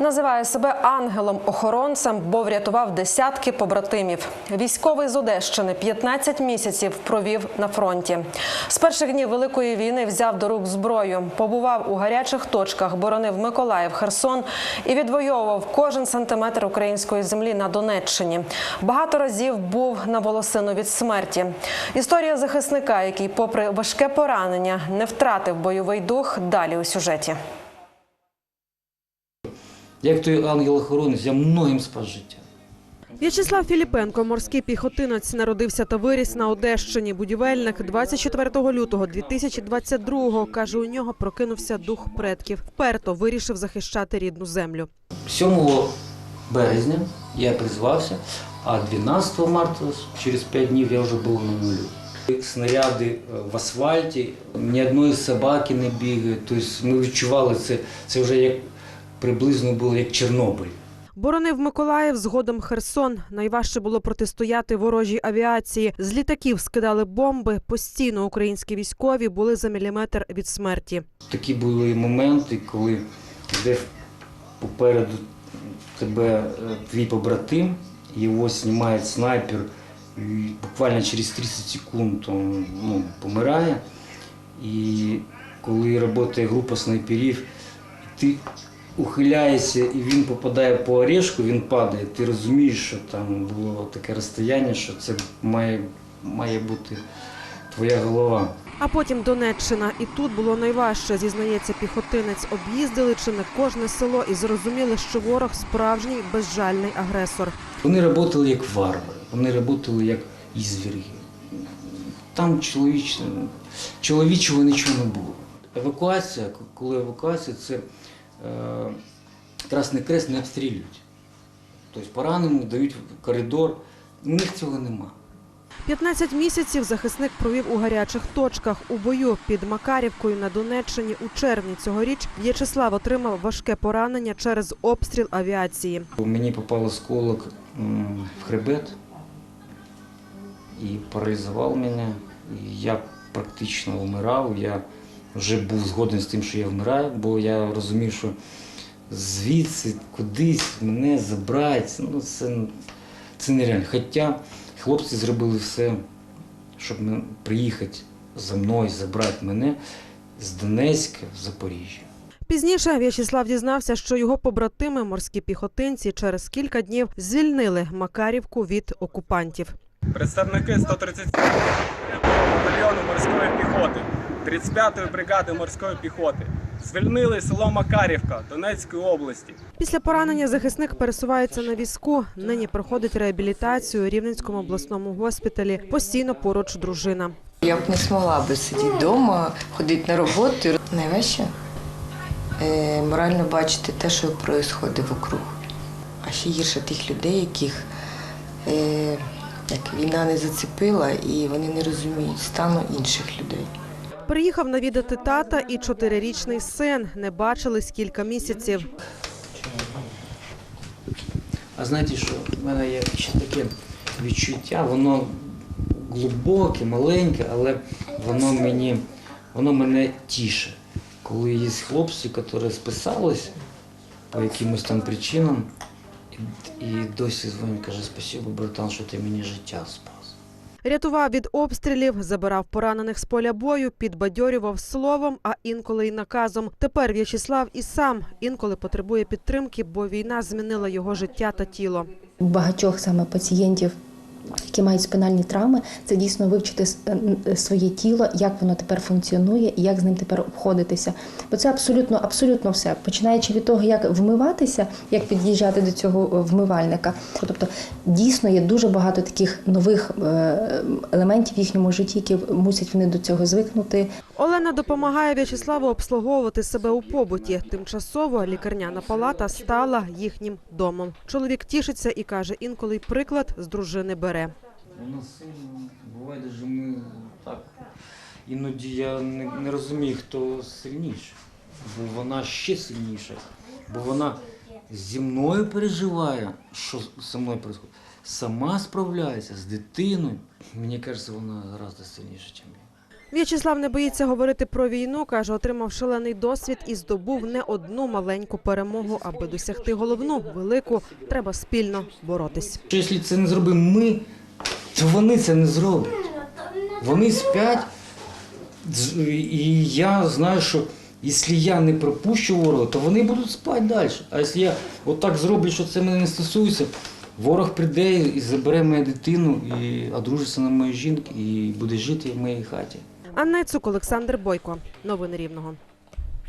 Називає себе ангелом-охоронцем, бо врятував десятки побратимів. Військовий з Одещини 15 місяців провів на фронті. З перших днів великої війни взяв до рук зброю, побував у гарячих точках, боронив Миколаїв, Херсон і відвоював кожен сантиметр української землі на Донеччині. Багато разів був на волосину від смерті. Історія захисника, який, попри важке поранення, не втратив бойовий дух. Далі у сюжеті. Як той ангел-охоронець, я многим спас життя. В'ячеслав Філіпенко, морський піхотинець, народився та виріс на Одещині. Будівельник 24 лютого 2022-го, каже, у нього прокинувся дух предків. Вперто вирішив захищати рідну землю. 7 березня я призвався, а 12 марта, через 5 днів, я вже був на нулю. Снаряди е, в асфальті, ні одної собаки не бігає. Тобто ми відчували це, це вже як приблизно було як Чорнобиль. Боронив Миколаїв, згодом Херсон. Найважче було протистояти ворожій авіації. З літаків скидали бомби. Постійно українські військові були за міліметр від смерті. Такі були моменти, коли йде попереду тебе е, твій побратим, його знімає снайпер, і буквально через 30 секунд він ну, помирає. І коли працює група снайперів, ти ухиляєшся і він попадає по орешку, він падає. Ти розумієш, що там було таке розстояння, що це має, має бути твоя голова. А потім Донеччина. І тут було найважче, зізнається піхотинець. Об'їздили чи не кожне село і зрозуміли, що ворог справжній безжальний агресор. Вони працювали як варвари, вони працювали як ізвірги. Там чоловіч... чоловічого нічого не було. Евакуація, коли евакуація, це Красний Крест не обстрілюють. Тобто поранених дають коридор, у них цього нема. 15 місяців захисник провів у гарячих точках. У бою під Макарівкою на Донеччині у червні цьогоріч В'ячеслав отримав важке поранення через обстріл авіації. Мені попав осколок в хребет і паралізував мене. Я практично вмирав. Я вже був згоден з тим, що я вмираю, бо я розумів, що звідси кудись мене забрати, ну це, це нереально. Хоча хлопці зробили все, щоб приїхати за мною, забрати мене з Донецька в Запоріжжя. Пізніше В'ячеслав дізнався, що його побратими, морські піхотинці, через кілька днів звільнили Макарівку від окупантів. Представники 137 батальйону 35-ї бригади морської піхоти звільнили село Макарівка Донецької області. Після поранення захисник пересувається на візку. Нині проходить реабілітацію у Рівненському обласному госпіталі. Постійно поруч дружина. Я б не змогла би сидіти вдома, ходити на роботу. Найважче е, морально бачити те, що відбувається вокруг. А ще гірше тих людей, яких е, як війна не зацепила, і вони не розуміють стану інших людей. Приїхав навідати тата і чотирирічний син. Не бачились кілька місяців. А знаєте що, в мене є ще таке відчуття, воно глибоке, маленьке, але воно мені, воно мене тіше. Коли є хлопці, які списались по якимось там причинам, і, досі дзвонять, каже, спасибо, братан, що ти мені життя спас. Рятував від обстрілів, забирав поранених з поля бою, підбадьорював словом, а інколи й наказом. Тепер В'ячеслав і сам інколи потребує підтримки, бо війна змінила його життя та тіло. Багатьох саме пацієнтів, які мають спинальні травми, це дійсно вивчити е, н- своє тіло, як воно тепер функціонує і як з ним тепер обходитися. Бо це абсолютно, абсолютно все. Починаючи від того, як вмиватися, як під'їжджати до цього е, вмивальника. Тобто дійсно є дуже багато таких нових е, елементів в їхньому житті, які мусять вони до цього звикнути. Олена допомагає В'ячеславу обслуговувати себе у побуті. Тимчасово лікарняна палата стала їхнім домом. Чоловік тішиться і каже, інколи приклад з дружини бере. Вона сильно, буває даже ми так. Іноді я не, не розумію, хто сильніший. Бо вона ще сильніша. Бо вона зі мною переживає, що зі мною відбувається. Сама справляється з дитиною. Мені кажеться, вона гораздо сильніша, ніж я. В'ячеслав не боїться говорити про війну. каже, отримав шалений досвід і здобув не одну маленьку перемогу. Аби досягти головну велику, треба спільно боротись. Якщо це не зробимо ми, то вони це не зроблять. Вони спять, і я знаю, що якщо я не пропущу ворога, то вони будуть спати далі. А якщо я отак зроблю, що це мене не стосується, ворог прийде і забере мою дитину, і одружиться на моїй жінці, і буде жити в моїй хаті. Анна Цук, Олександр Бойко. Новини Рівного.